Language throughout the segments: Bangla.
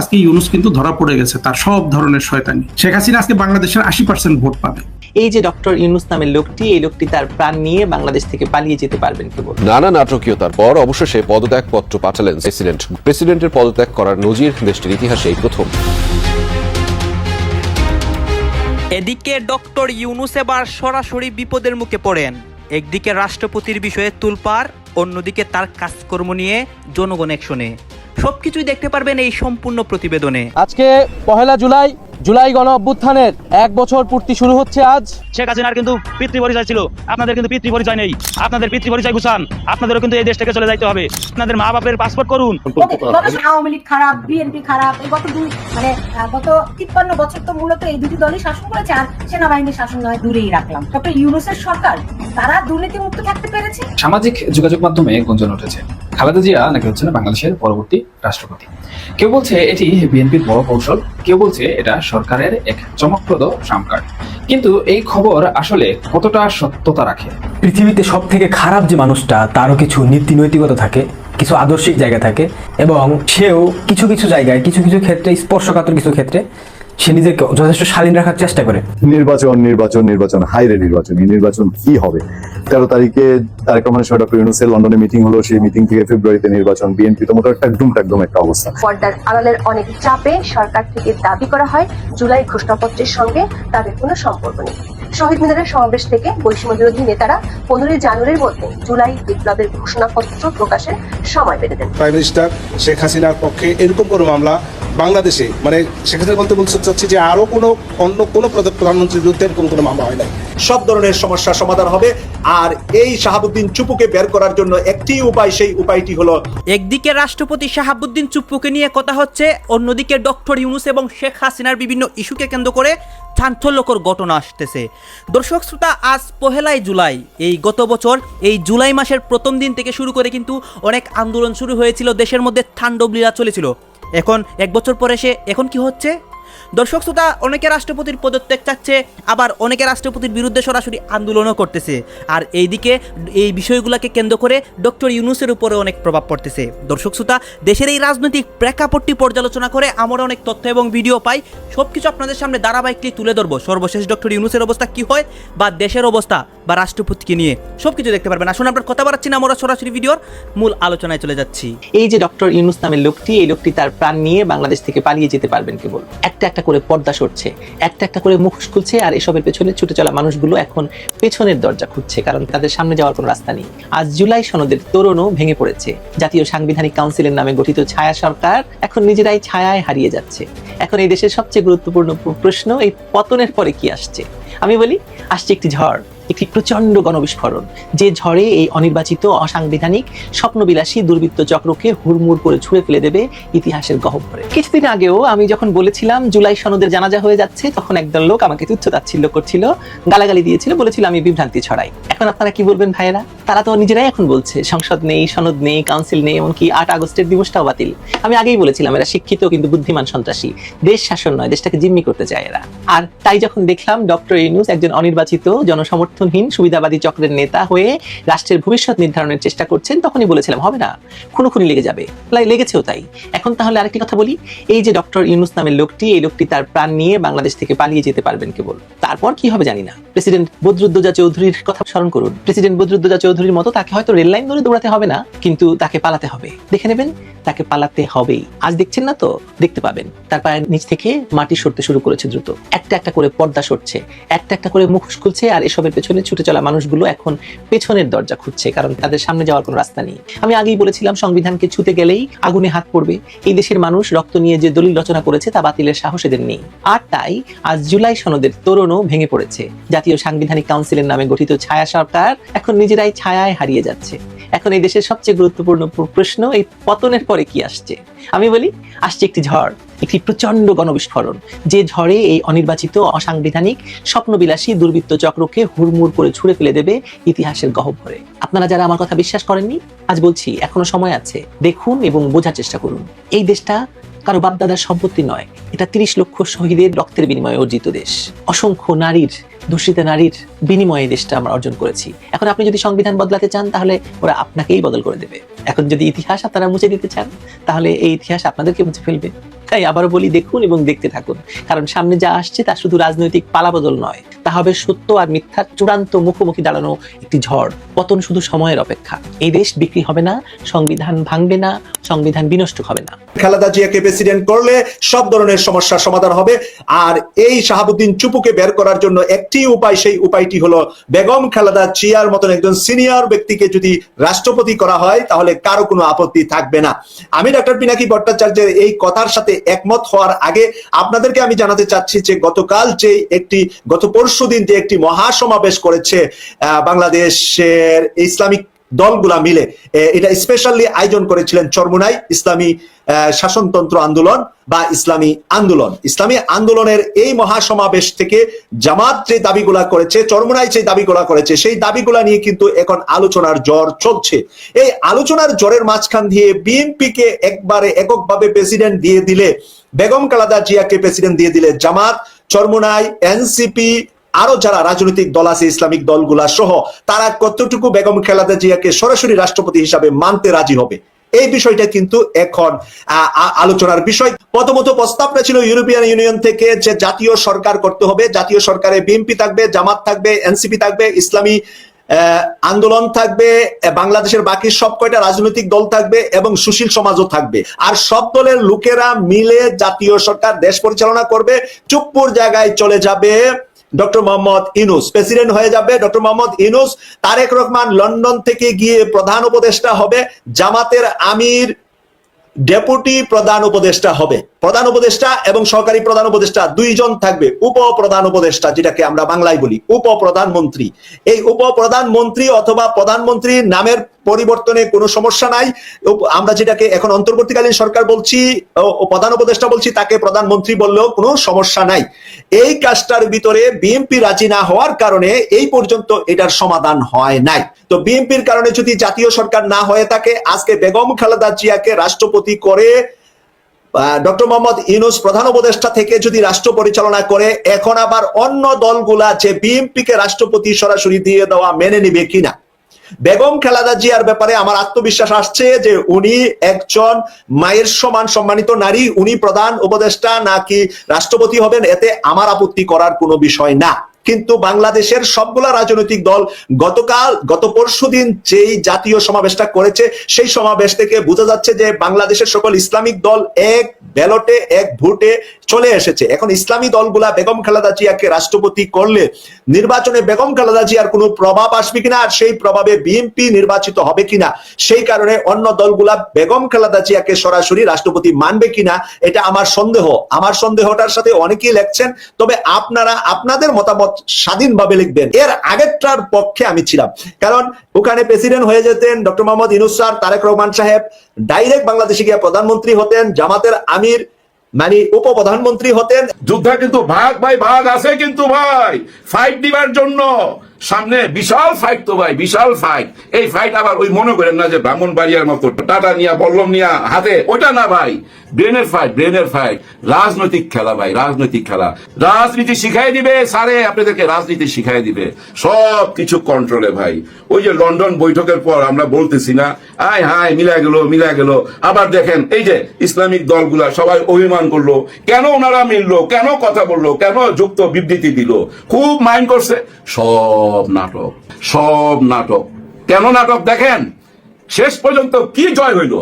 আজকে ইউনুস কিন্তু ধরা পড়ে গেছে তার সব ধরনের শয়তানি। শেখ হাসিনা আজকে বাংলাদেশের আশি পার্সেন্ট ভোট পাবে। এই যে ডক্টর ইউনুস নামের লোকটি এই লোকটি তার প্রাণ নিয়ে বাংলাদেশ থেকে পালিয়ে যেতে পারবেন কেবল নানা নাটকীয়তার পর অবশেষে পদত্যাগ পত্র পাঠালেন প্রেসিডেন্ট। প্রেসিডেন্টের পদত্যাগ করার নজির দেশটির ইতিহাসে এই প্রথম। এদিকে ডক্টর ইউনুস এবার সরাসরি বিপদের মুখে পড়েন। একদিকে রাষ্ট্রপতির বিষয়ে তুলপার অন্যদিকে তার কাজকর্ম নিয়ে জনগণ একশনে। সবকিছুই দেখতে পারবেন এই সম্পূর্ণ প্রতিবেদনে। আজকে পহেলা জুলাই জুলাই গণ অভ্যুত্থানের এক বছর পূর্তি শুরু হচ্ছে আজ। শেখ হাসিনার কিন্তু পিতৃ পরিচয় ছিল আপনাদের কিন্তু পিতৃ পরিচয় নেই। আপনাদের পিতৃ পরিচয় গুছান আপনাদেরও কিন্তু এই দেশ থেকে চলে যাইতে হবে। আপনাদের মা বাপের পাসপোর্ট করুন। আওয়ামী লীগ খারাপ বিএনপি খারাপ এই গত দুই মানে গত তিপ্পান্ন বছর তো মূলত এই দুটি দলই শাসন করেছে আর সেনাবাহিনীর শাসন নয় দূরেই রাখলাম। ডক্টর ইউনুসের সরকার তারা দুর্নীতি মুক্ত থাকতে পেরেছে? সামাজিক যোগাযোগ মাধ্যমে গুঞ্জন উঠেছে। খালেদা জিয়া নাকি হচ্ছে না বাংলাদেশের পরবর্তী রাষ্ট্রপতি। কেউ বলছে এটি বিএনপির বড় কৌশল, কেউ বলছে এটা সরকারের এক চমকপ্রদ সামকার। কিন্তু এই খবর আসলে কতটা সত্যতা রাখে? পৃথিবীতে সব থেকে খারাপ যে মানুষটা, তারও কিছু নীতি নৈতিকতা থাকে, কিছু আদর্শিক জায়গা থাকে, এবং সেও কিছু কিছু জায়গায়, কিছু কিছু ক্ষেত্রে, স্পর্শকাতর কিছু ক্ষেত্রে সে নিজেকে যথেষ্ট শালীন রাখার চেষ্টা করে। নির্বাচন নির্বাচন নির্বাচন হাইরে নির্বাচন এই নির্বাচন কি হবে? তেরো তারিখে তারেক রহমানের সঙ্গে ডক্টর ইউনুসের লন্ডনে মিটিং হলো সেই মিটিং থেকে ফেব্রুয়ারিতে নির্বাচন বিএনপি তো মোটামুটি একদম একদম একটা অবস্থা। পর্দার আড়ালের অনেক চাপে সরকার থেকে দাবি করা হয় জুলাই ঘোষণাপত্রের সঙ্গে তাদের কোনো সম্পর্ক নেই। শহীদ মিনারের সমাবেশ থেকে বৈষম্য বিরোধী নেতারা পনেরোই জানুয়ারির মধ্যে জুলাই বিপ্লবের ঘোষণাপত্র প্রকাশের সময় বেঁধে দেন। প্রাইম মিনিস্টার শেখ হাসিনার পক্ষে এরকম কোনো মামলা বাংলাদেশে মানে সেক্ষেত্রে বলতে বলতে চাচ্ছি যে আরও কোনো অন্য কোনো প্রধানমন্ত্রীর বিরুদ্ধে এরকম কোনো মামলা হয় নাই। সব ধরনের সমস্যার সমাধান হবে। আর এই শাহাবুদ্দিন চুপুকে বের করার জন্য একটি উপায়, সেই উপায়টি হলো একদিকে রাষ্ট্রপতি শাহাবুদ্দিন চুপ্পুকে নিয়ে কথা হচ্ছে, অন্যদিকে ডক্টর ইউনুস এবং শেখ হাসিনার বিভিন্ন ইস্যুকে কেন্দ্র করে চাঞ্চল্যকর ঘটনা আসতেছে। দর্শক শ্রোতা, আজ পহেলাই জুলাই। এই গত বছর, এই জুলাই মাসের প্রথম দিন থেকে শুরু করে কিন্তু অনেক আন্দোলন শুরু হয়েছিল। দেশের মধ্যে তাণ্ডব লীলা চলেছিল। এখন এক বছর পরে সে এখন কি হচ্ছে? দর্শক শ্রোতা, অনেকে রাষ্ট্রপতির পদত্যাগ চাচ্ছে, আবার অনেকে রাষ্ট্রপতির বিরুদ্ধে সরাসরি আন্দোলনও করতেছে। আর এইদিকে এই বিষয়গুলোকে কেন্দ্র করে ডক্টর ইউনুসের উপরে অনেক প্রভাব পড়তেছে। দর্শক শ্রোতা, দেশের এই রাজনৈতিক প্রেক্ষাপটটি পর্যালোচনা করে আমরা অনেক তথ্য এবং ভিডিও পাই। সব কিছু আপনাদের সামনে ধারাবাহিকলি তুলে ধরবো। সর্বশেষ ডক্টর ইউনুসের অবস্থা কি হয় বা দেশের অবস্থা বা রাষ্ট্রপতিকে নিয়ে সব কিছু দেখতে পারবেন। আসুন আপনার কথা বাড়াচ্ছি না, আমরা সরাসরি ভিডিওর মূল আলোচনায় চলে যাচ্ছি। এই যে ডক্টর ইউনুস নামের লোকটি, এই লোকটি তার প্রাণ নিয়ে বাংলাদেশ থেকে পালিয়ে যেতে পারবেন কেবল। একটা একটা করে পর্দা সরছে, একটা একটা করে মুখ খুলছে আর এসবের পেছনে ছুটে চলা মানুষগুলো এখন পেছনের দরজা খুঁজছে কারণ তাদের সামনে যাওয়ার কোনো রাস্তা নেই। আজ জুলাই সনদের তোরণও ভেঙে পড়েছে। জাতীয় সাংবিধানিক কাউন্সিলের নামে গঠিত ছায়া সরকার এখন নিজেরাই ছায়ায় হারিয়ে যাচ্ছে। এখন এই দেশের সবচেয়ে গুরুত্বপূর্ণ প্রশ্ন, এই পতনের পরে কি আসছে? আমি বলি, আসছে একটি ঝড়। একটি প্রচণ্ড গণবিস্ফোরণ, যে ঝড়ে এই অনির্বাচিত, অসাংবিধানিক, স্বপ্নবিলাসী দুর্বৃত্ত চক্রকে হুড়মুড় করে ছুঁড়ে ফেলে দেবে ইতিহাসের গহ্বরে কিছুদিন আগেও আমি যখন বলেছিলাম, জুলাই সনদের জানাজা হয়ে যাচ্ছে, তখন একদল লোক আমাকে তুচ্ছ তাচ্ছিল্য করছিল, গালাগালি দিয়েছিল, বলেছিল আমি বিভ্রান্তি ছড়াই। এখন আপনারা কি বলবেন ভাইয়েরা? তারা তো নিজেরাই এখন বলছে, সংসদ নেই, সনদ নেই, কাউন্সিল নেই, এমনকি আট আগস্টের দিবসটাও বাতিল। আমি আগেই বলেছিলাম, এরা শিক্ষিত কিন্তু বুদ্ধিমান সন্ত্রাসী। দেশ শাসন নয়, দেশটাকে জিম্মি করতে চায় এরা। আর তাই যখন দেখলাম ডক্টর ইউনুস একজন অনির্বাচিত জনসমর্থনহীন সুবিধাবাদী চক্রের নেতা হয়ে রাষ্ট্রের ভবিষ্যৎ নির্ধারণের চেষ্টা করছেন, তখনই বলেছিলাম, হবে না, খুনোখুনি লেগে যাবে। লেগেছেও তাই। এখন তাহলে আরেকটি কথা বলি। এই যে ডক্টর ইউনুস নামের লোকটি, এই লোকটি তার প্রাণ নিয়ে বাংলাদেশ থেকে পালিয়ে যেতে পারবেন কেবল। তারপর কি হবে জানি না। প্রেসিডেন্ট বদরুদ্দোজা চৌধুরীর কথা স্মরণ করুন। প্রেসিডেন্ট বদরুদ্দোজা চৌধুরীর মতো তাকে হয়তো রেল লাইন ধরে দৌড়াতে হবে না, কিন্তু তাকে পালাতে হবে। দেখে নেবেন, তাকে পালাতে হবেই। আজ দেখছেন না তো? দেখতে পাবেন। তার পায়ের নিচ থেকে মাটি সরতে শুরু করেছে দ্রুত। একটা একটা করে পর্দা সরছে, একটা একটা করে মুখোশ খুলছে আর এসবের পেছনে ছুটে চলা মানুষগুলো এখন পেছনের দরজা খুঁজছে, কারণ তাদের সামনে যাওয়ার কোনো রাস্তা নেই। আমি আগেই বলেছিলাম, সংবিধানকে ছুতে গেলেই আগুনে হাত পড়বে। এই দেশের মানুষ রক্ত নিয়ে যে দলিল রচনা করেছে তা বাতিলের সাহস এদের নেই। আর তাই আজ জুলাই সনদের তোরণও ভেঙে পড়েছে। জাতীয় সাংবিধানিক কাউন্সিলের নামে গঠিত ছায়া সরকার এখন নিজেরাই ছায়ায় হারিয়ে যাচ্ছে। এখন এই দেশের সবচেয়ে গুরুত্বপূর্ণ প্রশ্ন, এই পতনের পরে কি আসছে? আমি বলি, আসছে একটি ঝড়, একটি প্রচণ্ড গণবিস্ফোরণ। যে ঝড়ে এই অনির্বাচিত, অসাংবিধানিক, স্বপ্নবিলাসী, দুর্বৃত্ত চক্রকে হুড়মুড় করে ছুঁড়ে ফেলে দেবে ইতিহাসের গহ্বরে। আপনারা যারা আমার কথা বিশ্বাস করেননি, আজ বলছি, এখনও সময় আছে। দেখুন এবং বোঝার চেষ্টা করুন। এই দেশটা কারও বাপদাদার সম্পত্তি নয়, এটা তিরিশ লক্ষ শহীদের রক্তের বিনিময়ে অর্জিত দেশ। অসংখ্য নারীর দূষিত নারীর বিনিময়ে দেশটা আমরা অর্জন করেছি। এখন আপনি যদি সংবিধান বদলাতে চান, তাহলে ওরা আপনাকেই বদল করে দেবে। এখন যদি ইতিহাস আপনারা মুছে দিতে চান, তাহলে এই ইতিহাস আপনাদেরকে মুছে ফেলবে। তাই আবারও বলি, দেখুন এবং দেখতে থাকুন। কারণ সামনে যা আসছে, তা শুধু রাজনৈতিক পালা বদল নয়। তা হবে সত্য আর মিথ্যার চূড়ান্ত মুখোমুখি দাঁড়ানো একটি ঝড়। পতন শুধু সময়ের অপেক্ষা। এই দেশ বিক্রি হবে না, সংবিধান ভাঙবে না, সংবিধান বিনষ্ট হবে না। খালেদা জিয়াকে প্রেসিডেন্ট করলে সব ধরনের সমস্যার সমাধান হবে। আর এই শাহাবুদ্দিন চুপুকে বের করার জন্য একটি উপায়, সেই উপায়টি হলো বেগম খালেদা জিয়ার মতন একজন সিনিয়র ব্যক্তিকে যদি রাষ্ট্রপতি করা হয়, তাহলে কারও কোনো আপত্তি থাকবে না। আমি ডক্টর পিনাকি ভট্টাচার্যের এই কথার সাথে একমত হওয়ার আগে আপনাদেরকে আমি জানাতে চাচ্ছি যে গতকাল যে একটি, গত পরশু দিন যে একটি মহাসমাবেশ করেছে বাংলাদেশের ইসলামিক দলগুলা মিলে। এটা স্পেশালি আয়োজন করেছিলেন চরমুনাই ইসলামী শাসনতন্ত্র আন্দোলন বা ইসলামী আন্দোলন। ইসলামী আন্দোলনের এই মহাসমাবেশ থেকে জামাত যে দাবিগুলা করেছে, চরমুনাই যে দাবিগুলা করেছে, সেই দাবিগুলা নিয়ে কিন্তু এখন আলোচনার জ্বর চলছে। এই আলোচনার জ্বরের মাঝখান দিয়ে বিএনপি কে একবারে এককভাবে প্রেসিডেন্ট দিয়ে দিলে, বেগম কালাদা জিয়াকে প্রেসিডেন্ট দিয়ে দিলে জামাত, চরমুনাই, এনসিপি আরও যারা রাজনৈতিক দল আছে, ইসলামিক দলগুলা সহ, তারা কতটুকু বেগম খালেদা জিয়াকে সরাসরি রাষ্ট্রপতি হিসাবে মানতে রাজি হবে? এই বিষয়টা কিন্তু এখন আলোচনার বিষয়। প্রথমত প্রস্তাবটা ছিল ইউরোপিয়ান ইউনিয়ন থেকে যে জাতীয় সরকার করতে হবে। জাতীয় সরকারে বিএনপি থাকবে, জামাত থাকবে, এনসিপি থাকবে, ইসলামী আন্দোলন থাকবে বাংলাদেশের বাকি সব কয়টা রাজনৈতিক দল থাকবে এবং সুশীল সমাজও থাকবে। আর সব দলের লোকেরা মিলে জাতীয় সরকার দেশ পরিচালনা করবে, চুপ্পুর জায়গায় চলে যাবে ডক্টর মোহাম্মদ ইনুস। প্রেসিডেন্ট হয়ে যাবে ডক্টর মোহাম্মদ ইনুস। তারেক রহমান লন্ডন থেকে গিয়ে প্রধান উপদেষ্টা হবে। জামাতের আমির, ডেপুটি প্রধান উপদেষ্টা হবে। প্রধান উপদেষ্টা এবং সহকারী প্রধান উপদেষ্টা দুইজন থাকবে উপ প্রধান উপদেষ্টা, যেটাকে আমরা বাংলায় বলি উপ প্রধানমন্ত্রী এই উপ প্রধানমন্ত্রী অথবা প্রধানমন্ত্রী নামের পরিবর্তনে কোনো সমস্যা নাই। আমরা যেটাকে এখন অন্তর্বর্তীকালীন সরকার বলছি প্রধান উপদেষ্টা বলছি, তাকে প্রধানমন্ত্রী বললেও কোনো সমস্যা নাই। এই কাজটার ভিতরে বিএনপি রাজি না হওয়ার কারণে এই পর্যন্ত এটার সমাধান হয় নাই। তো বিএনপির কারণে যদি জাতীয় সরকার না হয়ে থাকে, আজকে বেগম খালেদা জিয়াকে রাষ্ট্রপতি করে ডক্টর মোহাম্মদ ইউনুস প্রধান উপদেষ্টা থেকে যদি রাষ্ট্র পরিচালনা করে, এখন আবার অন্য দলগুলা যে বিএনপি কে রাষ্ট্রপতি সরাসরি দিয়ে দেওয়া মেনে নিবে কিনা? বেগম খেলাদা জিয়ার ব্যাপারে আমার আত্মবিশ্বাস আসছে যে উনি একজন মায়ের সমান সম্মানিত নারী, উনি প্রধান উপদেষ্টা, নাকি রাষ্ট্রপতি হবেন, এতে আমার আপত্তি করার কোনো বিষয় না। কিন্তু বাংলাদেশের সবগুলা রাজনৈতিক দল গতকাল, গত পরশু দিন যেই জাতীয় সমাবেশটা করেছে, সেই সমাবেশ থেকে বোঝা যাচ্ছে যে বাংলাদেশের সকল ইসলামিক দল এক ব্যালটে, এক ভোটে চলে এসেছে। এখন ইসলামী দলগুলা বেগম খালেদা জিয়াকে রাষ্ট্রপতি করলে নির্বাচনে বেগম খালেদা জিয়ার কোনো প্রভাব আসবে কিনা আর সেই প্রভাবে বিএনপি নির্বাচিত হবে কিনা, সেই কারণে অন্য দলগুলা বেগম খালেদা জিয়াকে সরাসরি রাষ্ট্রপতি মানবে কিনা, এটা আমার সন্দেহ। আমার সন্দেহটার সাথে অনেকেই লেখছেন, তবে আপনারা, আপনাদের মতামত স্বাধীনভাবে লিখবেন। এর আগেরটার পক্ষে আমি ছিলাম। কারণ ওখানে প্রেসিডেন্ট হয়ে যেতেন ডক্টর মোহাম্মদ ইনুস তারেক রহমান সাহেব, ডাইরেক্ট বাংলাদেশে গিয়ে প্রধানমন্ত্রী হতেন, জামাতের আমির মানে উপ প্রধানমন্ত্রী হতেন। যুদ্ধ কিন্তু ভাগ ভাই ভাগ আছে কিন্তু ভাই। ফাইট দিবার জন্য সামনে বিশাল ফাইট তো ভাই, বিশাল ফাইট এই ফাইট আবার ওই মনে করেন না যে ব্রাহ্মণ বাড়িয়ার মতো। টাটা নিয়া, বল্লম নিয়া, হাতে। ওটা না ভাই, ব্রেনের ফাইট ব্রেনের ফাইট রাজনৈতিক খেলা ভাই, রাজনৈতিক খেলা। রাজনীতি শিখাই দিবে সারে আপনাদেরকে রাজনীতি শিখাই দিবে। সব কিছু কন্ট্রোলে ভাই। ওই যে লন্ডন বৈঠকের পর আমরা বলতেছি না, আয় হায় মিলা গেল মিলা গেল। আবার দেখেন, এই যে ইসলামিক দলগুলা সবাই অভিমান করল। কেন ওনারা মিললো? কেন কথা বলল? কেন যুক্ত বিবৃতি দিল? খুব মাইন্ড করছে। সব নাটক, সব নাটক। কেন নাটক দেখেন? শেষ পর্যন্ত কি জয় হইল?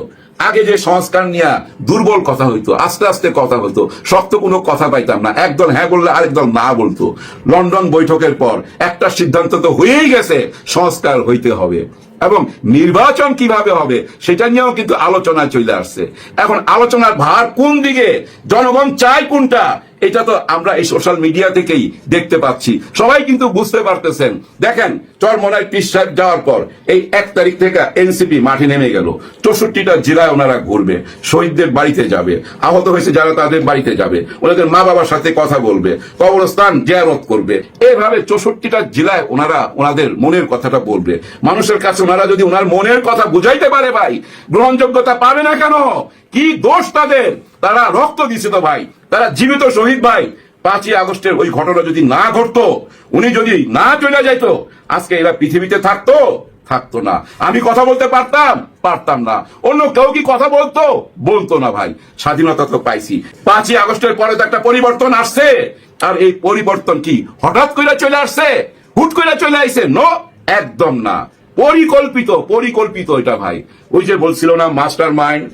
আগে যে সংস্কার নিয়ে দুর্বল কথা হইতো, আস্তে আস্তে কথা হইতো শক্ত কোনো কথা পাইতাম না। একদল হ্যাঁ বললে আরেক দল না বলতো। লন্ডন বৈঠকের পর একটা সিদ্ধান্ত তো হয়েই গেছে, সংস্কার হইতে হবে। এবং নির্বাচন কীভাবে হবে, সেটা নিয়েও কিন্তু আলোচনা চলে আসছে। এখন আলোচনার ভার কোন দিকে? জনগণ চায় কোনটা? এটা তো আমরা এই সোশ্যাল মিডিয়া থেকেই দেখতে পাচ্ছি। সবাই কিন্তু বুঝতে পারতেছেন। দেখেন, চরমনায় পিস সাহেব যাওয়ার পর এই এক তারিখ থেকে এনসিপি মাঠে নেমে গেল। চৌষট্টিটা জেলায় ওনারা ঘুরবে, শহীদদের বাড়িতে যাবে, আহত হয়েছে যারা তাদের বাড়িতে যাবে, ওনাদের মা বাবার সাথে কথা বলবে, কবরস্থান জিয়ারত করবে। এভাবে চৌষট্টিটা জেলায় ওনারা ওনাদের মনের কথাটা বলবে। মানুষের কাছে ওনারা যদি ওনার মনের কথা বুঝাইতে পারে ভাই, গ্রহণযোগ্যতা পাবে না কেন? কি দোষ তাদের? তারা রক্ত দিছে তো ভাই, তারা জীবিত শহীদ ভাই। পাঁচই আগস্টের ওই ঘটনা যদি না ঘটতো, উনি যদি না চলে যাইতো, আজকে এরা পৃথিবীতে থাকতো থাকতো না। আমি কথা বলতে পারতাম? পারতাম না। অন্য কেউ কি কথা বলতো? বলতো না ভাই। স্বাধীনতা তো পাইছি। পাঁচই আগস্টের পরে তো একটা পরিবর্তন আসছে। আর এই পরিবর্তন কি হঠাৎ করে চলে আসছে? হুট করে চলে আইছে? নো, একদম না। পরিকল্পিত পরিকল্পিত এটা ভাই। ওই যে বলছিল না master mind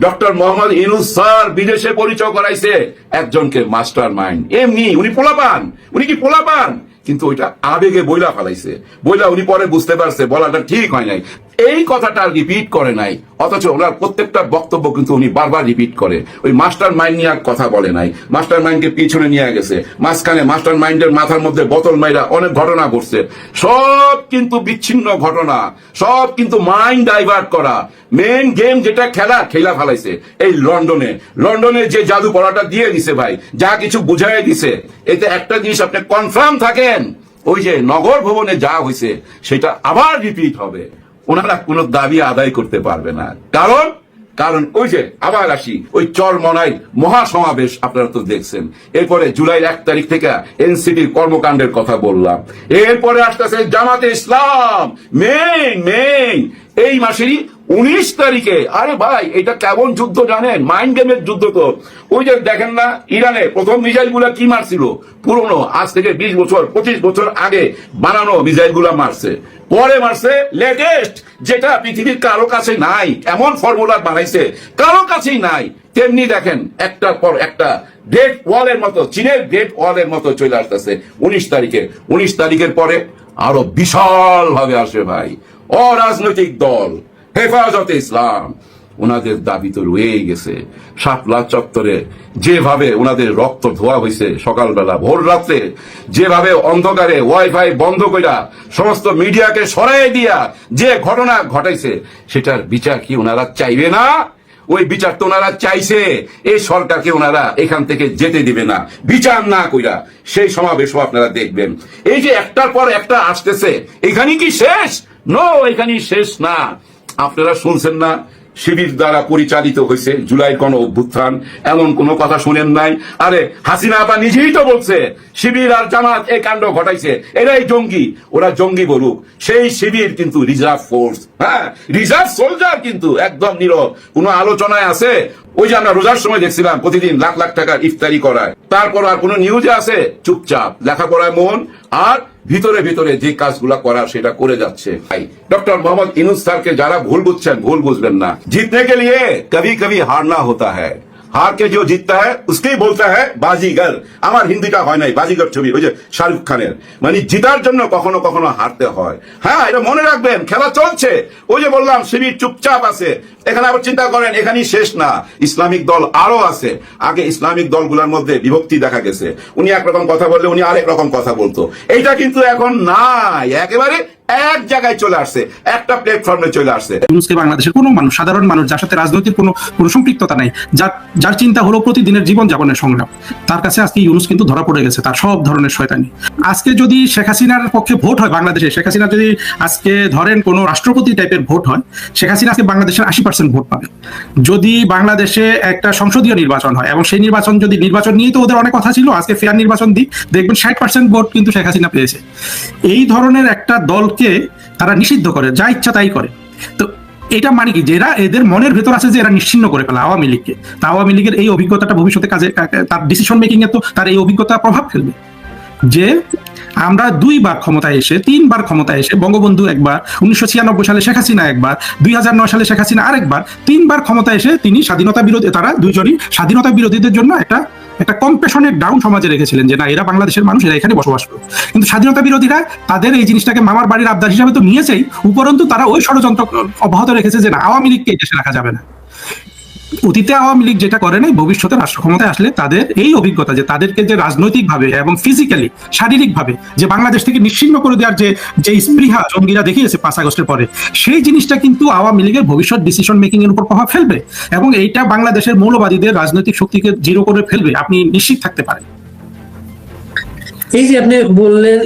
doctor Mohammad Yunus sir বিদেশে পরিচয় করাইছে, একজনকে মাস্টার মাইন্ড এমনি, উনি পোলাপান, উনি কি পোলাপান? কিন্তু ওইটা আবেগে বইলা ফেলাইছে। বইলা উনি পরে বুঝতে পারছে, বলাটা ঠিক হয় নাই। এই কথাটা রিপিট করে নাই। অথচ ওনার প্রত্যেকটা বক্তব্য কিন্তু উনি বারবার রিপিট করে। ওই মাস্টার মাইন্ড নিয়ে কথা বলে নাই। মাস্টার মাইন্ডকে পিছনে নিয়ে গেছে। মাঝখানে মাস্টার মাইন্ডের মাথার মধ্যে বোতল মাইরা অনেক ঘটনা ঘটছে। সব কিন্তু বিচ্ছিন্ন ঘটনা। সব কিন্তু মাইন্ড ডাইভার্ট করা। মেন গেম যেটা খেলা খেলা ফেলাইছে। এই লন্ডনে। লন্ডনে যে জাদু পড়াটা দিয়ে দিছে ভাই, যা কিছু বুঝাই দিছে। এতে একটা জিনিস আপনি কনফার্ম থাকেন। ওই যে নগর ভবনে যা হয়েছে সেটা আবার রিপিট হবে। ওনারা কোনো দাবি আদায় করতে পারবে না। কারণ কারণ ওই যে, আবার আসি, ওই চরমনাই মহাসমাবেশ আপনারা তো দেখছেন। এরপরে জুলাই এক তারিখ থেকে এনসিটির কর্মকাণ্ডের কথা বললাম। এরপরে আসতেছে জামাতে ইসলাম মেন মেন এই মাসেরই উনিশ তারিখে, আরে ভাই, এটা কেমন যুদ্ধ জানেন? মাইন্ড গেমের যুদ্ধ তো। ওই যে দেখেন না, ইরানে প্রথম মিসাইলগুলা কি মারছিল? পুরনো, আজ থেকে বিশ বছর, পঁচিশ বছর আগে বানানো মিসাইলগুলা মারছে। পরে মারছে লেটেস্ট যেটা পৃথিবীর কারও কাছে নাই। এমন ফর্মুলা বানাইছে, কারও কাছেই নাই। তেমনি দেখেন, একটার পর একটা ডেট ওয়ালের মতো, চীনের ডেট ওয়ালের মতো চলে আসতেছে উনিশ তারিখে। উনিশ তারিখের পরে আরও বিশাল ভাবে আসে ভাই। অরাজনৈতিক দল, হেফাজতে ইসলাম। ওনাদের দাবি তো রয়েই গেছে। শাপলা চত্বরে যেভাবে ওনাদের রক্ত ধোয়া হয়েছে সকালবেলা, ভোর রাত্রে, যেভাবে অন্ধকারে ওয়াইফাই বন্ধ কইরা সমস্ত মিডিয়াকে সরাই দিয়া যে ঘটনা ঘটাইছে, সেটার বিচার কি ওনারা চাইবে না? ওই বিচার তো ওনারা চাইছে। এই সরকারকে ওনারা এখান থেকে যেতে দিবে না। বিচার না কইরা সেই সমাবেশও আপনারা দেখবেন। এই যে একটার পর একটা আসতেছে এখানে কি শেষ? নো এখানে শেষ না। আপনারা শুনছেন না শিবির দ্বারা পরিচালিত হয়েছে জুলাই গণ অভ্যুত্থান। এমন কোনো কথা শুনেন নাই। আরে, হাসিনা আপা নিজেই তো বলছে, শিবির আর জামাত এই কাণ্ড ঘটাইছে। এরাই জঙ্গি, ওরা জঙ্গি বলুক। সেই শিবির কিন্তু রিজার্ভ ফোর্স হ্যাঁ? রিজার্ভ সোলজার কিন্তু, একদম নীরব। কোনো আলোচনায় আছে? ওই যে আমরা রোজার সময় দেখছিলাম, প্রতিদিন লাখ লাখ টাকার ইফতারি করায়। তারপর আর কোনো নিউজে আছে? চুপচাপ লেখা পড়ায় মন, আর ভিতরে ভিতরে যে কাজগুলা করা সেটা করে যাচ্ছে। ভাই, ডক্টর মোহাম্মদ ইনুস স্যারকে যারা ভুল বুঝছেন, ভুল বুঝবেন না। জিতনে কে লিয়ে কবি কবি হারনা হতা হ্যাঁ হার কে জিততা হয়, উসকেই বলতে হয়, বাজিগর। আমার হিন্দিটা হয় নাই, বাজিগর ছবি, ওই যে শাহরুখ খানের। মানে জিতার জন্য কখনো কখনো হারতে হয়। হ্যাঁ এটা মনে রাখবেন, খেলা চলছে। ওই যে বললাম, শিবির চুপচাপ আছে। এখানে আবার চিন্তা করেন, এখানেই শেষ না। ইসলামিক দল আরও আছে। আগে ইসলামিক দলগুলোর মধ্যে বিভক্তি দেখা গেছে। উনি একরকম কথা বললে উনি আরেক রকম কথা বলতো। এইটা কিন্তু এখন নাই। একেবারে এক জায়গায় চলে আসছে, একটা প্ল্যাটফর্মে চলে আসছে। ইউনুসকে বাংলাদেশের কোনো মানুষ, সাধারণ মানুষ যার সাথে রাজনৈতিক কোনো কোনো সম্পৃক্ততা নাই, যার যার চিন্তা হলো প্রতিদিনের জীবন যাপনের সংগ্রাম। তার কাছে আজকে ইউনুস কিন্তু ধরা পড়ে গেছে, তার সব ধরনের শয়তানি। আজকে যদি শেখ হাসিনার পক্ষে ভোট হয় বাংলাদেশে, শেখ হাসিনা যদি আজকে ধরেন কোনো রাষ্ট্রপতি টাইপের ভোট হয়, শেখ হাসিনা আজকে বাংলাদেশের আশি পার্সেন্ট ভোট পাবে। যদি বাংলাদেশে একটা সংসদীয় নির্বাচন হয়, এবং সেই নির্বাচন যদি, নির্বাচন নিয়ে তো ওদের অনেক কথা ছিল, আজকে ফেয়ার নির্বাচন দিক, দেখবেন ষাট পার্সেন্ট ভোট কিন্তু শেখ হাসিনা পেয়েছে। এই ধরনের একটা দলকে তারা নিষিদ্ধ করে, যা ইচ্ছা তাই করে। তো এটা মানে কি? যে এরা এদের মনের ভেতর আছে যে এরা নিশ্চিন্ন করে ফেলা আওয়ামী লীগকে। তা আওয়ামী লীগের এই অভিজ্ঞতাটা ভবিষ্যতে কাজে তার ডিসিশন মেকিং এ তো তার এই অভিজ্ঞতা প্রভাব ফেলবে। যে আমরা দুইবার ক্ষমতায় এসে, তিনবার ক্ষমতায় এসে, বঙ্গবন্ধু একবার, উনিশশো ছিয়ানব্বই সালে শেখ হাসিনা একবার, দুই হাজার নয় সালে শেখ হাসিনা আরেকবার, তিনবার ক্ষমতায় এসে তিনি স্বাধীনতা বিরোধী, তারা দুইজনই স্বাধীনতা বিরোধীদের জন্য একটা একটা কম্পেশনের ডাউন সমাজে রেখেছিলেন যে না, এরা বাংলাদেশের মানুষ, এরা এখানে বসবাস করে কিন্তু স্বাধীনতা বিরোধীরা তাদের এই জিনিসটাকে মামার বাড়ির আবদার হিসাবে তো নিয়েছেই, উপরন্তু তারা ওই ষড়যন্ত্র অব্যাহত রেখেছে যে না, আওয়ামী লীগকে দেশে রাখা যাবে না। অতীতে আওয়ামী লীগ যেটা করে নাই, ভবিষ্যতে রাষ্ট্র ক্ষমতায় আসলে তাদের এই অভিজ্ঞতা যে তাদেরকে যে রাজনৈতিকভাবে এবং ফিজিক্যালি শারীরিকভাবে যে বাংলাদেশ থেকে নিশ্চিন্ন করে দেওয়ার যে যে স্পৃহা জঙ্গিরা দেখিয়েছে পাঁচ আগস্টের পরে, সেই জিনিসটা কিন্তু আওয়ামী লীগের ভবিষ্যৎ ডিসিশন মেকিং এর উপর প্রভাব ফেলবে এবং এইটা বাংলাদেশের মৌলবাদীদের রাজনৈতিক শক্তিকে জিরো করে ফেলবে। আপনি নিশ্চিত থাকতে পারেন। এই যে আপনি বললেন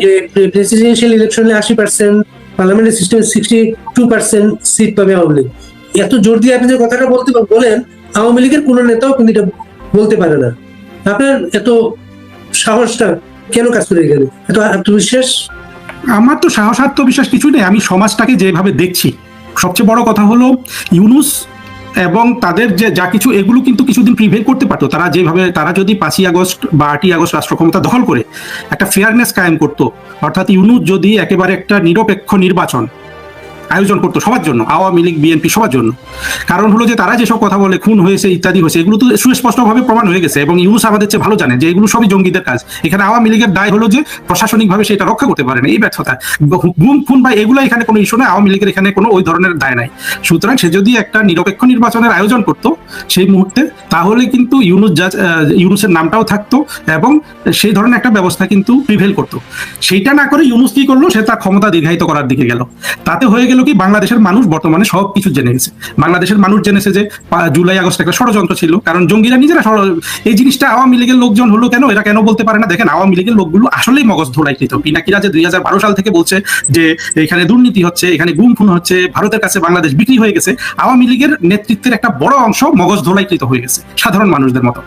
প্রেসিডেন্সিয়াল ইলেকশনে আশি পার্সেন্ট পার্লামেন্টের সিক্সটি টু পার্সেন্ট সিট পাবে আওয়ামী লীগ। এত জোর দিয়ে আপনি যে কথাটা বলতে বলেন আওয়ামী লীগের কোনো নেতাও কিন্তু এটা বলতে পারে না। আপনার এত সাহসটা কেন কাজ করে গেল এত আত্মবিশ্বাস? আমার তো সাহস, আত্মবিশ্বাস কিছু নেই। আমি সমাজটাকে যেভাবে দেখছি, সবচেয়ে বড় কথা হলো ইউনুস এবং তাদের যে যা কিছু, এগুলো কিন্তু কিছুদিন প্রিভেন্ট করতে পারতো। তারা যেভাবে, তারা যদি পাঁচই আগস্ট বা আটই আগস্ট রাষ্ট্র ক্ষমতা দখল করে, একটা ফেয়ারনেস কায়েম করতো, অর্থাৎ ইউনুস যদি একেবারে একটা নিরপেক্ষ নির্বাচন আয়োজন করতো সবার জন্য আওয়ামী লীগ বিএনপি সবার জন্য। কারণ হলো যে তারা যেসব কথা বলে খুন হয়েছে ইত্যাদি হয়েছে এগুলো তো সুস্পষ্টভাবে প্রমাণ হয়ে গেছে এবং ইউনুস আমাদের চেয়ে ভালো জানে যে এগুলো সবই জঙ্গিদের কাজ। এখানে আওয়ামী লীগের দায় হলো যে প্রশাসনিকভাবে সেটা রক্ষা করতে পারে না এই ব্যর্থতা। গুম খুন বা এগুলো এখানে কোনো ইস্যু নয় আওয়ামী লীগের এখানে কোনো ওই ধরনের দায় নাই। সুতরাং সে যদি একটা নিরপেক্ষ নির্বাচনের আয়োজন করতো সেই মুহূর্তে তাহলে কিন্তু ইউনুস আহ, ইউনুসের নামটাও থাকতো এবং সেই ধরনের একটা ব্যবস্থা কিন্তু প্রিভেল করতো। সেইটা না করে ইউনুস কি করল? সে তার ক্ষমতা দীর্ঘায়িত করার দিকে গেল। তাতে হয়ে গেল কি বাংলাদেশের মানুষ বর্তমানে সব কিছু জেনে গেছে বাংলাদেশের মানুষ জেনেছে যে জুলাই আগস্ট একটা ষড়যন্ত্র ছিল, কারণ জঙ্গিরা নিজেরা এই জিনিসটা আওয়ামী লীগের লোকজন হলো কেন? এরা কেন বলতে পারে না? দেখেন, আওয়ামী লীগের লোকগুলো আসলেই মগজ ধোলাইকৃত। পিনাকিরা যে দুই হাজার বারো সাল থেকে বলছে যে, এখানে দুর্নীতি হচ্ছে, এখানে গুম খুন হচ্ছে, ভারতের কাছে বাংলাদেশ বিক্রি হয়ে গেছে। আওয়ামী লীগের নেতৃত্বের একটা বড় অংশ মগজ ধোলাইকৃত হয়ে গেছে, সাধারণ মানুষদের মতো।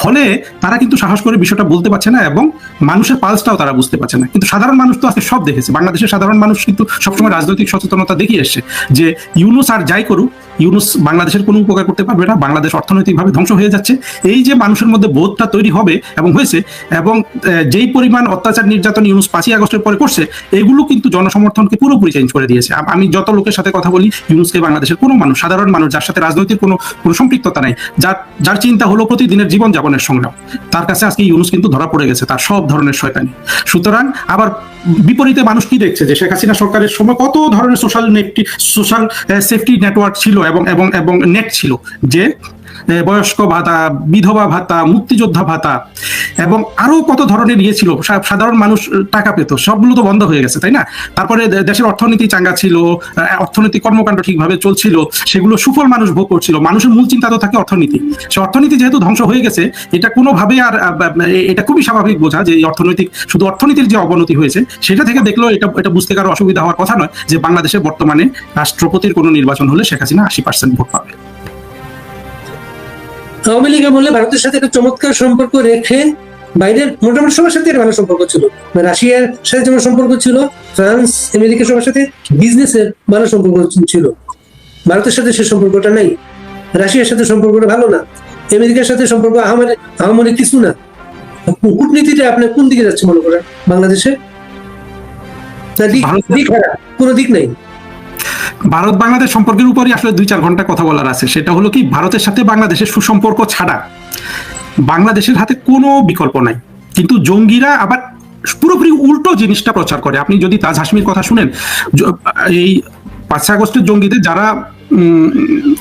ফলে তারা কিন্তু সাহস করে বিষয়টা বলতে পারছে না এবং মানুষের পালসটাও তারা বুঝতে পারছে না। কিন্তু সাধারণ মানুষ তো আজকে সব দেখেছে। বাংলাদেশের সাধারণ মানুষ কিন্তু সবসময় রাজনৈতিক সচেতনতা দেখিয়ে এসছে যে ইউনুস আর যাই করুক ইউনুস বাংলাদেশের কোনো উপকার করতে পারবে না, বাংলাদেশ অর্থনৈতিকভাবে ধ্বংস হয়ে যাচ্ছে। এই যে মানুষের মধ্যে বোধটা তৈরি হবে এবং হয়েছে, এবং যেই পরিমাণ অত্যাচার নির্যাতন ইউনুস পাঁচই আগস্টের পরে করছে, এগুলো কিন্তু জনসমর্থনকে পুরোপুরি চেঞ্জ করে দিয়েছে। আম- যত লোকের সাথে কথা বলি, ইউনুসকে বাংলাদেশের কোনো মানুষ, সাধারণ মানুষ, যার সাথে রাজনৈতিক কোনো কোনো সম্পৃক্ততা নাই, যার যার চিন্তা হলো প্রতিদিনের জীবন যাপনের সংগ্রাম। তার কাছে আজকে ইউনুস কিন্তু ধরা পড়ে গেছে, তার সব ধরনের শয়তানি। সুতরাং আবার বিপরীতে মানুষ কি দেখছে? যে শেখ হাসিনা সরকারের সময় কত ধরনের social net social safety network ছিল এবং এবং এবং নেট ছিল যে বয়স্ক ভাতা বিধবা ভাতা মুক্তিযোদ্ধা ভাতা এবং আরও কত ধরনের ইয়ে ছিল? সাধারণ মানুষ টাকা পেত সবগুলো তো বন্ধ হয়ে গেছে তাই না? তারপরে দেশের অর্থনীতি চাঙ্গা ছিল আহ, অর্থনৈতিক কর্মকাণ্ড ঠিকভাবে চলছিল সেগুলো সুফল মানুষ ভোগ করছিল মানুষের মূল চিন্তা তো থাকে অর্থনীতি। সে অর্থনীতি যেহেতু ধ্বংস হয়ে গেছে এটা কোনোভাবে আর এটা খুবই স্বাভাবিক বোঝা যে অর্থনৈতিক শুধু অর্থনীতির যে অবনতি হয়েছে সেটা থেকে দেখলেও এটা এটা বুঝতে কারও অসুবিধা হওয়ার কথা নয় যে বাংলাদেশে বর্তমানে রাষ্ট্রপতির কোনো নির্বাচন হলে শেখ হাসিনা আশি পার্সেন্ট ভোট পাবে। আওয়ামী লীগ বললে ভারতের সাথে একটা চমৎকার সম্পর্ক রেখে বাইরের মোটামুটি সবার সাথে ভালো সম্পর্ক ছিল। রাশিয়ার সাথে যেমন সম্পর্ক ছিল ফ্রান্স আমেরিকা সবার সাথে বিজনেসের ভালো সম্পর্ক ছিল। ভারতের সাথে সে সম্পর্কটা নাই। রাশিয়ার সাথে সম্পর্কটা ভালো না। আমেরিকার সাথে সম্পর্ক আমার আমার কিছু না। কূটনীতিটা আপনার কোন দিকে যাচ্ছে মনে করেন? বাংলাদেশে? কোনো দিক নাই। ভারত বাংলাদেশ সম্পর্কের উপরই আসলে দুই চার ঘণ্টা কথা বলার আছে। সেটা হলো কি, ভারতের সাথে বাংলাদেশের সুসম্পর্ক ছাড়া বাংলাদেশের হাতে কোনো বিকল্প নাই। কিন্তু জঙ্গিরা আবার পুরোপুরি উল্টো জিনিসটা প্রচার করে। আপনি যদি তাজ হাসমির কথা শুনেন এই পাঁচই আগস্টের জঙ্গিদের যারা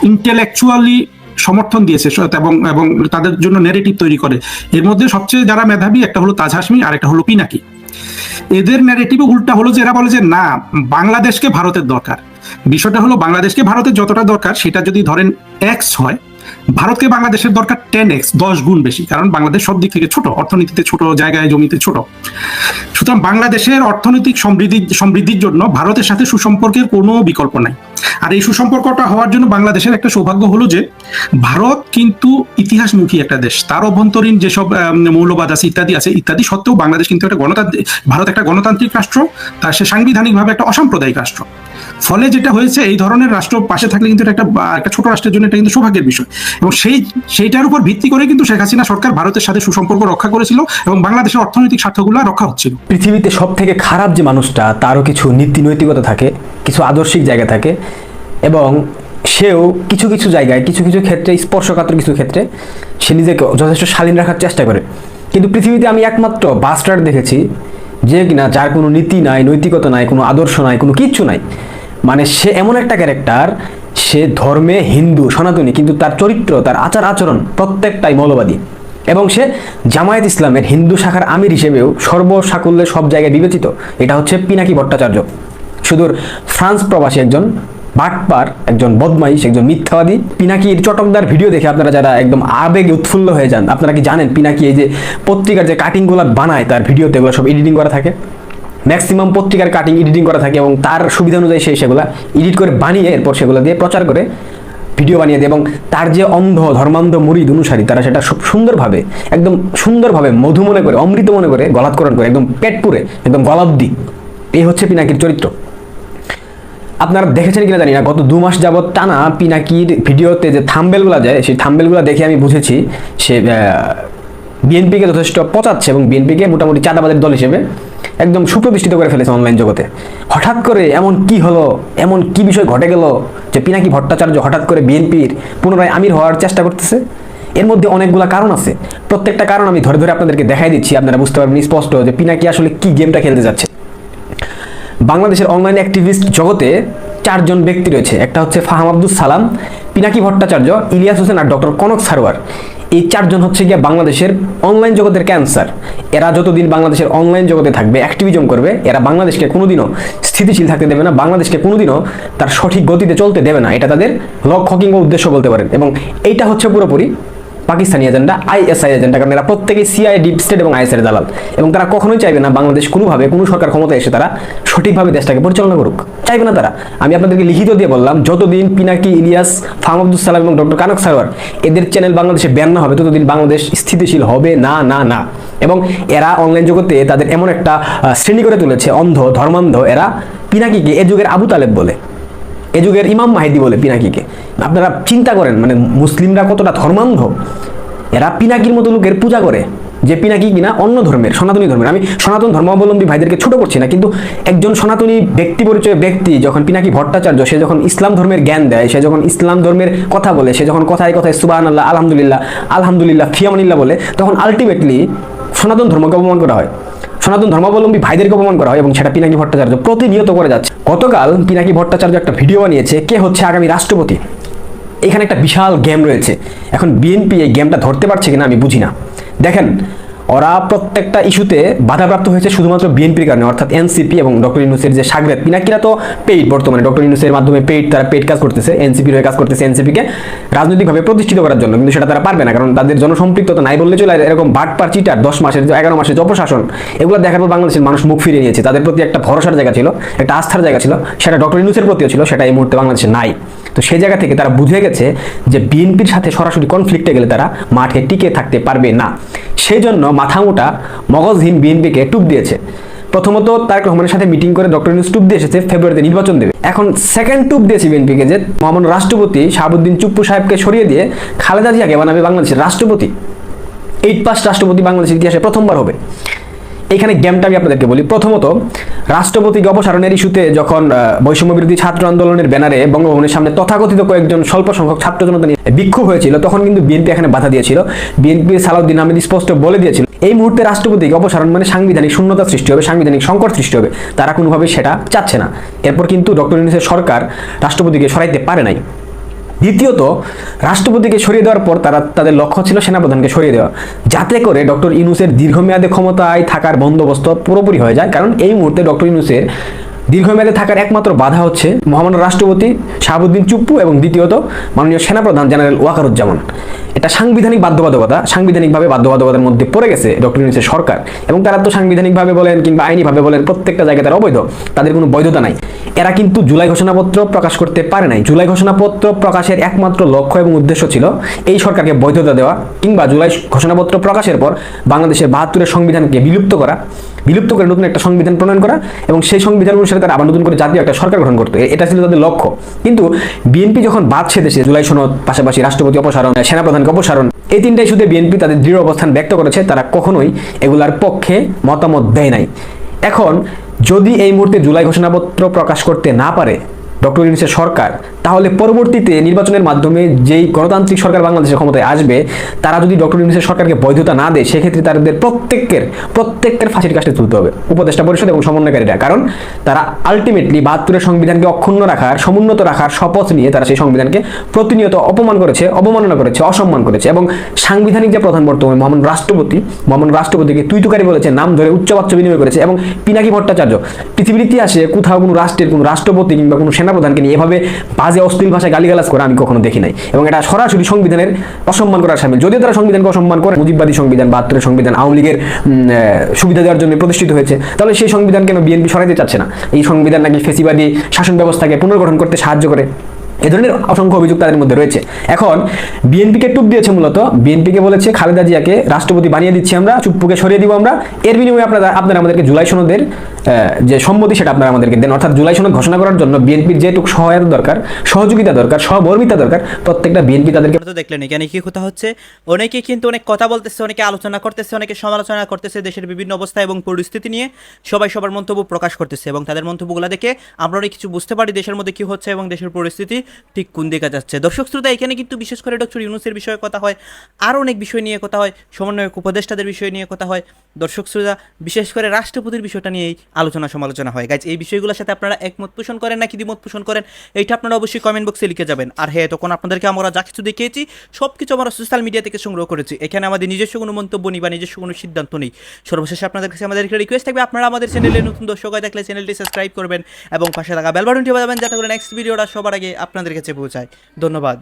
ইন্টেলেকচুয়ালি সমর্থন দিয়েছে এবং এবং তাদের জন্য নেগেটিভ তৈরি করে, এর মধ্যে সবচেয়ে যারা মেধাবী, একটা হলো তাজ হাসমি আর একটা হলো পিনাকি। এদের ন্যারেটিভে উল্টা হলো যে এরা বলে যে, না, বাংলাদেশকে ভারতের দরকার। বিষয়টা হলো বাংলাদেশকে ভারতের যতটা দরকার সেটা যদি ধরেন এক্স হয় ভারতকে বাংলাদেশের দরকার টেন এক্স দশ গুণ বেশি, কারণ বাংলাদেশ সব দিক থেকে ছোট, অর্থনীতিতে ছোট জায়গায় জমিতে ছোট। সুতরাং বাংলাদেশের অর্থনৈতিক সমৃদ্ধি, সমৃদ্ধির জন্য ভারতের সাথে সুসম্পর্কের কোনো বিকল্প নাই। আর এই সুসম্পর্কটা হওয়ার জন্য বাংলাদেশের একটা সৌভাগ্য হলো যে, ভারত কিন্তু ইতিহাসমুখী একটা দেশ। তার অভ্যন্তরীণ যেসব মৌলবাদ আছে, ইত্যাদি আছে, ইত্যাদি সত্ত্বেও বাংলাদেশ কিন্তু একটা গণতান্ত্রিক, ভারত একটা গণতান্ত্রিক রাষ্ট্র তার সে সাংবিধানিকভাবে একটা অসাম্প্রদায়িক রাষ্ট্র। ফলে যেটা হয়েছে, এই ধরনের রাষ্ট্র পাশে থাকলে কিন্তু একটা একটা ছোট রাষ্ট্রের জন্য এটা কিন্তু সৌভাগ্যের বিষয়। এবং সেই, সেইটার উপর ভিত্তি করে কিন্তু শেখ হাসিনা সরকার ভারতের সাথে সুসম্পর্ক রক্ষা করেছিল এবং বাংলাদেশের অর্থনৈতিক স্বার্থগুলো রক্ষা হচ্ছিল। পৃথিবীতে সব থেকে খারাপ যে মানুষটা, তারও কিছু নীতি নৈতিকতা থাকে, কিছু আদর্শিক জায়গা থাকে এবং সেও কিছু কিছু জায়গায়, কিছু কিছু ক্ষেত্রে, স্পর্শকাতর কিছু ক্ষেত্রে সে নিজেকে যথেষ্ট শালীন রাখার চেষ্টা করে। কিন্তু পৃথিবীতে আমি একমাত্র বাস্টার দেখেছি যে কিনা যার কোনো নীতি নাই, নৈতিকতা নাই, কোনো আদর্শ নাই, কোনো কিচ্ছু নাই। মানে সে এমন একটা ক্যারেক্টার, সে ধর্মে হিন্দু, সনাতনী, কিন্তু তার চরিত্র, তার আচার আচরণ প্রত্যেকটাই মৌলবাদী। এবং সে জামায়াত ইসলামের হিন্দু শাখার আমির হিসেবেও সর্বসাকুল্যে সব জায়গায় বিবেচিত। এটা হচ্ছে পিনাকি ভট্টাচার্য। সুদূর ফ্রান্স প্রবাসী একজন, বাটপার একজন বদমাইশ, একজন মিথ্যাবাদী। পিনাকির চটকদার ভিডিও দেখে আপনারা যারা একদম আবেগে উৎফুল্ল হয়ে যান, আপনারা কি জানেন পিনাকি এই যে পত্রিকার যে কাটিংগুলো বানায়, তার ভিডিওতে এগুলো সব এডিটিং করা থাকে? ম্যাক্সিমাম পত্রিকার কাটিং এডিটিং করা থাকে এবং তার সুবিধা অনুযায়ী সে সেগুলো এডিট করে বানিয়ে এরপর সেগুলো দিয়ে প্রচার করে ভিডিও বানিয়ে দেয় এবং তার যে অন্ধ, ধর্মান্ধ মুরিদ অনুসারী, তারা সেটা খুব সুন্দরভাবে, একদম সুন্দরভাবে মধু মনে করে, অমৃত মনে করে, গলাৎকরণ করে, একদম পেট পুরে একদম গলাব্দি। এই হচ্ছে পিনাকির চরিত্র। আপনারা দেখেছেন কিনা জানি না, গত দু মাস যাবত টানা পিনাকির ভিডিওতে যে থাম্বেলগুলো যায়, সেই থাম্বেলগুলো দেখে আমি বুঝেছি সে বিএনপিকে যথেষ্ট পচাচ্ছে এবং বিএনপিকে মোটামুটি চাঁদাবাদের দল হিসেবে একদম সুপ্রতিষ্ঠিত করে ফেলেছে অনলাইন জগতে। হঠাৎ করে এমন কি হলো? এমন কি বিষয় ঘটে গেল যে পিনাকি ভট্টাচার্য হঠাৎ করে বিএনপির পুনরায় আমির হওয়ার চেষ্টা করতেছে? এর মধ্যে অনেকগুলো কারণ আছে। প্রত্যেকটা কারণ আমি ধরে ধরে আপনাদেরকে দেখাই দিচ্ছি। আপনারা বুঝতে পারবেন স্পষ্ট যে পিনাকি আসলে কি গেমটা খেলতে যাচ্ছে। বাংলাদেশের অনলাইন অ্যাক্টিভিস্ট জগতে চারজন ব্যক্তি রয়েছে। একটা হচ্ছে ফাহাম আব্দুল সালাম, পিনাকি ভট্টাচার্য, ইলিয়াস হোসেন আর ডক্টর কনক সারোয়ার। এই চারজন হচ্ছে গিয়ে বাংলাদেশের অনলাইন জগতের ক্যান্সার এরা যতদিন বাংলাদেশের অনলাইন জগতে থাকবে অ্যাক্টিভিজম করবে, এরা বাংলাদেশকে কোনোদিনও স্থিতিশীল থাকতে দেবে না, বাংলাদেশকে কোনোদিনও তার সঠিক গতিতে চলতে দেবে না। এটা তাদের লক্ষ্য কিংবা উদ্দেশ্য বলতে পারেন। এবং এইটা হচ্ছে পুরোপুরি পাকিস্তানি এজেন্ডা, আইএসআই এজেন্ডা, কারণ এরা প্রত্যেকেই সিআই, ডিপ স্টেট এবং আইএসএর দালাল। এবং তারা কখনোই চাইবে না বাংলাদেশ কোনোভাবে কোনো সরকার ক্ষমতা এসে তারা সঠিকভাবে দেশটাকে পরিচালনা করুক। চাইবে না তারা। আমি আপনাদেরকে লিখিত দিয়ে বললাম, যতদিন পিনাকি, ইলিয়াস, ফাহাম আব্দুল সালাম এবং ডক্টর কানক সারোয়ার এদের চ্যানেল বাংলাদেশে ব্যান না হবে, ততদিন বাংলাদেশ স্থিতিশীল হবে না না না। এবং এরা অনলাইন জগতে তাদের এমন একটা শ্রেণি করে তুলেছে, অন্ধ, ধর্মান্ধ। এরা পিনাকিকে এ যুগের আবু তালেব বলে, এ যুগের ইমাম মাহিদি বলে পিনাকিকে। আপনারা চিন্তা করেন মানে মুসলিমরা কতটা ধর্মান্ধ? এরা পিনাকির মতো লোকের পূজা করে, যে পিনাকি কিনা অন্য ধর্মের, সনাতনী ধর্মের। আমি সনাতন ধর্মাবলম্বী ভাইদেরকে ছোট করছি না, কিন্তু একজন সনাতনী ব্যক্তি পরিচয় ব্যক্তি যখন পিনাকি ভট্টাচার্য, সে যখন ইসলাম ধর্মের জ্ঞান দেয়, সে যখন ইসলাম ধর্মের কথা বলে, সে যখন কথায় কথায় সুবাহ আল্লাহ আলহামদুলিল্লাহ আলহামদুলিল্লাহ ফিয়ামানিল্লাহ বলে, তখন আলটিমেটলি সনাতন ধর্মকে অপমান করা হয়। সনাতন ধর্মাবলম্বী ভাইদেরকে অপমান করা হয় এবং সেটা পিনাকি ভট্টাচার্য প্রতিনিয়ত করে যাচ্ছে। গতকাল পিনাকি ভট্টাচার্য একটা ভিডিও বানিয়েছে, কে হচ্ছে আগামী রাষ্ট্রপতি? এখানে একটা বিশাল গেম রয়েছে। এখন বিএনপি এই গেমটা ধরতে পারছে কিনা আমি বুঝি না। দেখেন ওরা প্রত্যেকটা ইস্যুতে বাধাপ্রাপ্ত হয়েছে শুধুমাত্র বিএনপির কারণে, অর্থাৎ এনসিপি এবং ডক্টর ইউনুসের যে সাগরেত পিনাকিরা তো পেইড বর্তমানে, ডক্টর ইউনুসের মাধ্যমে পেইড তারা পেইড কাজ করতেছে এনসিপির হয়ে কাজ করতেছে এনসিপিকে রাজনৈতিকভাবে প্রতিষ্ঠিত করার জন্য, কিন্তু সেটা তারা পারবে না, কারণ তাদের জনসম্পৃক্ততা নাই বললে চলে এরকম বাটপার, চিটার, দশ মাসের এগারো মাসের অপশাসন, এগুলো দেখার পর বাংলাদেশের মানুষ মুখ ফিরিয়ে নিয়েছে। তাদের প্রতি একটা ভরসার জায়গা ছিল, একটা আস্থার জায়গা ছিল, সেটা ডক্টর ইউনুসের প্রতিও ছিল, সেটা এই মুহূর্তে বাংলাদেশে নাই। তো সেই জায়গা থেকে তারা বুঝে গেছে যে বিএনপির সাথে সরাসরি কনফ্লিক্টে গেলে তারা মাঠে টিকে থাকতে পারবে না। সেই জন্য মাথামোটা মগজহীন বিএনপিকে টুপ দিয়েছে। প্রথমত তারেক রহমানের সাথে মিটিং করে ডক্টর ইউনুস টুপ দিয়ে এসেছে, ফেব্রুয়ারিতে নির্বাচন দেবে। এখন সেকেন্ড টুপ দিয়েছে বিএনপিকে যে মহামান রাষ্ট্রপতি শাহাবুদ্দিন চুপ্পু সাহেবকে সরিয়ে দিয়ে খালেদা জিয়াকে বানাবে বাংলাদেশের রাষ্ট্রপতি। এইট পাস রাষ্ট্রপতি বাংলাদেশের ইতিহাসে প্রথমবার হবে। এখানে গেমটা আমি আপনাদেরকে বলি। প্রথমত রাষ্ট্রপতিকে অপসারণের ইস্যুতে যখন আহ, বৈষম্য বিরোধী ছাত্র আন্দোলনের ব্যানারে বঙ্গভবনের সামনে তথাকথিত কয়েকজন স্বল্প সংখ্যক ছাত্র জনতা নিয়ে বিক্ষোভ হয়েছিল তখন কিন্তু বিএনপি এখানে বাধা দিয়েছিল। বিএনপির সালাউদ্দিন আহমেদ স্পষ্ট বলে দিয়েছিল এই মুহূর্তে রাষ্ট্রপতিকে অপসারণ মানে সাংবিধানিক শূন্যতা সৃষ্টি হবে সাংবিধানিক সংকট সৃষ্টি হবে। তারা কোনোভাবে সেটা চাচ্ছে না। এরপর কিন্তু ডক্টর ইউনুসের সরকার রাষ্ট্রপতিকে সরাইতে পারে নাই। দ্বিতীয়ত, রাষ্ট্রপতিকে সরিয়ে দেওয়ার পর তারা তাদের লক্ষ্য ছিল সেনাপ্রধানকে সরিয়ে দেওয়া। যাতে করে ডক্টর ইনুসের দীর্ঘমেয়াদে ক্ষমতায় থাকার বন্দোবস্ত পুরোপুরি হয়ে যায়। কারণ এই মুহূর্তে ডক্টর ইনুসের দীর্ঘমেয়াদে থাকার একমাত্র বাধা হচ্ছে মহামান্য রাষ্ট্রপতি শাহাবুদ্দিন চুপ্পু এবং দ্বিতীয়ত মাননীয় সেনাপ্রধান জেনারেল ওয়াকারুজ্জামান। এটা সাংবিধানিক বাধ্যবাধকতা, সাংবিধানিকভাবে বাধ্যবাধকতার মধ্যে পড়ে গেছে ডক্টর ইউনুসের সরকার। এবং তারা তো সাংবিধানিকভাবে বলেন কিংবা আইনিভাবে বলেন, প্রত্যেকটা জায়গায় তারা অবৈধ, তাদের কোনো বৈধতা নাই। এরা কিন্তু জুলাই ঘোষণাপত্র প্রকাশ করতে পারে নাই। জুলাই ঘোষণাপত্র প্রকাশের একমাত্র লক্ষ্য এবং উদ্দেশ্য ছিল এই সরকারকে বৈধতা দেওয়া কিংবা জুলাই ঘোষণাপত্র প্রকাশের পর বাংলাদেশের বাহাত্তরের সংবিধানকে বিলুপ্ত করা, বিলুপ্ত করে নতুন একটা সংবিধান প্রণয়ন করা এবং সেই সংবিধান অনুসারে তারা আবার নতুন করে জাতীয় একটা সরকার গঠন করতে। এটা ছিল তাদের লক্ষ্য। কিন্তু বিএনপি যখন বাদছে দেশে জুলাই সনদ, পাশাপাশি রাষ্ট্রপতি অপসারণ, সেনাপ্রধানকে অপসারণ এই তিনটা ইস্যুতে বিএনপি তাদের দৃঢ় অবস্থান ব্যক্ত করেছে, তারা কখনোই এগুলার পক্ষে মতামত দেয় নাই। এখন, যদি এই মুহূর্তে জুলাই ঘোষণাপত্র প্রকাশ করতে না পারে ডক্টর ইউনুসের সরকার, তাহলে পরবর্তীতে নির্বাচনের মাধ্যমে যেই গণতান্ত্রিক সরকার বাংলাদেশের ক্ষমতায় আসবে, তারা যদি ডক্টর ইউনুসের সরকারকে বৈধতা না দেয়, সেক্ষেত্রে তাদের প্রত্যেকের প্রত্যেকের ফাঁসির কাছে তুলতে হবে। উপদেষ্টা পরিষদ এবং সমন্বয়কারীরা, কারণ তারা আলটিমেটলি বাহাত্তরের সংবিধানকে অক্ষুণ্ণ রাখার, সমুন্নত রাখার শপথ নিয়ে তারা সেই সংবিধানকে প্রতিনিয়ত অপমান করেছে, অবমাননা করেছে, অসম্মান করেছে এবং সাংবিধানিক যে প্রধান বর্তমানে মহামান রাষ্ট্রপতি মহামান রাষ্ট্রপতিকে তুই তুকারি বলেছে, নাম ধরে উচ্চবাচ্য বিনিময় করেছে এবং পিনাকি ভট্টাচার্য, পৃথিবীর ইতিহাসে কোথাও কোনো রাষ্ট্রের কোনো রাষ্ট্রপতি কিংবা কোনো সেনাপ্রধানকে নিয়ে এভাবে বাজে, অশ্লীল ভাষায় গালিগালাজ করে আমি কখনো দেখি নাই। এবং এটা সরাসরি সংবিধানের অসম্মান করার সামিল। যদিও তারা সংবিধানকে অসম্মান করে, মুজিববাদী সংবিধান, বাহাত্তরের সংবিধান, আওয়ামী লীগের সুবিধা দেওয়ার জন্য প্রতিষ্ঠিত হয়েছে। তাহলে সেই সংবিধান কেন বিএনপি সরাইতে চাচ্ছে না? এই সংবিধান নাকি ফেসিবাদী শাসন ব্যবস্থাকে পুনর্গঠন করতে সাহায্য করে? এ ধরনের অসংখ্য অভিযোগ তাদের মধ্যে রয়েছে। এখন, বিএনপিকে টুপ দিয়েছে মূলত। বিএনপিকে বলেছে, খালেদা জিয়াকে রাষ্ট্রপতি বানিয়ে দিচ্ছি আমরা, চুপ্পুকে সরিয়ে দিব আমরা। এর বিনিময়ে আপনারা আপনারা আমাদেরকে জুলাই সনদের যে সম্মতি সেটা আপনারা আমাদেরকে দেন। অর্থাৎ জুলাই সনদ ঘোষণা করার জন্য বিএনপির যেটুকু সহায়তা দরকার, সহযোগিতা দরকার, সহমর্মিতা দরকার, প্রত্যেকটা বিএনপি তাদেরকে তো দেখলেন, এখানে কি কথা হচ্ছে? অনেকে কিন্তু অনেক কথা বলতেছে, অনেকে আলোচনা করতেছে, অনেকে সমালোচনা করতেছে দেশের বিভিন্ন অবস্থা এবং পরিস্থিতি নিয়ে। সবাই সবার মন্তব্য প্রকাশ করতেছে এবং তাদের মন্তব্যগুলো দেখে আমরা অনেক কিছু বুঝতে পারি দেশের মধ্যে কি হচ্ছে এবং দেশের পরিস্থিতি ঠিক কোন দিকে যাচ্ছে। দর্শক শ্রোতা, এখানে কিন্তু বিশেষ করে ডক্টর ইউনুসের বিষয়ে কথা হয়, আরও অনেক বিষয় নিয়ে কথা হয়, সমন্বয়ক উপদেষ্টাদের বিষয় নিয়ে কথা হয়। দর্শক শ্রোতা, বিশেষ করে রাষ্ট্রপতির বিষয়টা নিয়েই আলোচনা সমালোচনা হয়। গাইজ এই বিষয়গুলোর সাথে আপনারা একমত পোষণ করেন নাকি দ্বিমত পোষণ করেন, এইটা আপনারা অবশ্যই কমেন্ট বক্সে লিখে যাবেন। আর হ্যাঁ তখন আপনাদেরকে আমরা যা কিছু দেখিয়েছি সব কিছু আমরা সোশ্যাল মিডিয়া থেকে সংগ্রহ করেছি। এখানে আমাদের নিজস্ব কোনো মন্তব্য নেই বা নিজস্ব কোনো সিদ্ধান্ত নেই। সর্বশেষে আপনাদের কাছে আমাদের রিকোয়েস্ট থাকবে, আপনারা আমাদের চ্যানেলে নতুন দর্শক হয়ে থাকলে চ্যানেলটি সাবস্ক্রাইব করবেন এবং পাশে থাকা বেল বাটনটি বাজাবেন, যাতে করে নেক্সট ভিডিওটা সবার আগে আপনাদের কাছে পৌঁছায়। ধন্যবাদ।